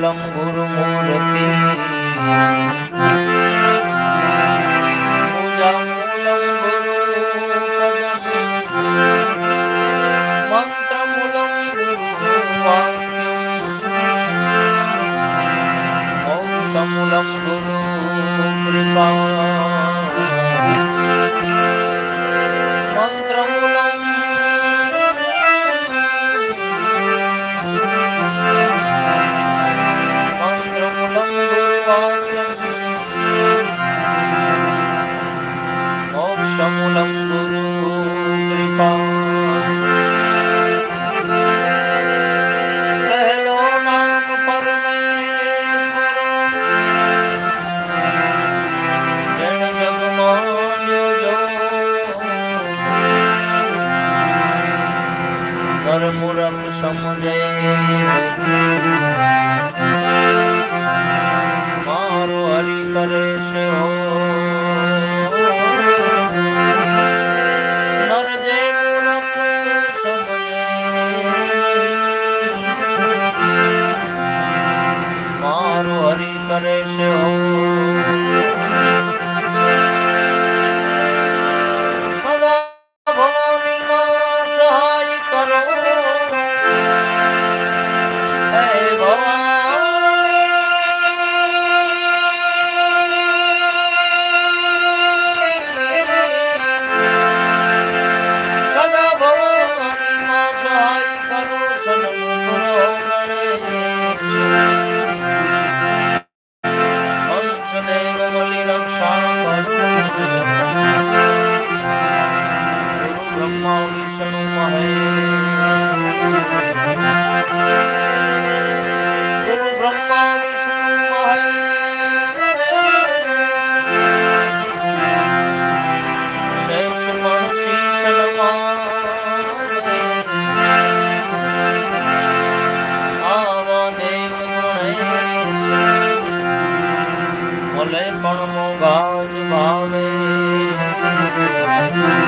করলাম গুরু মূর্তি Samulanguru Kripa সমুদ্রে মারো হরি করে সে মারো হরি করে সে ও। Bye.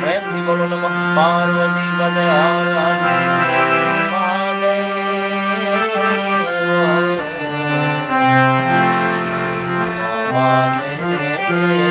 પ્રેમથી બોલો નમઃ પાર્વતી પદ હર મહાદેવ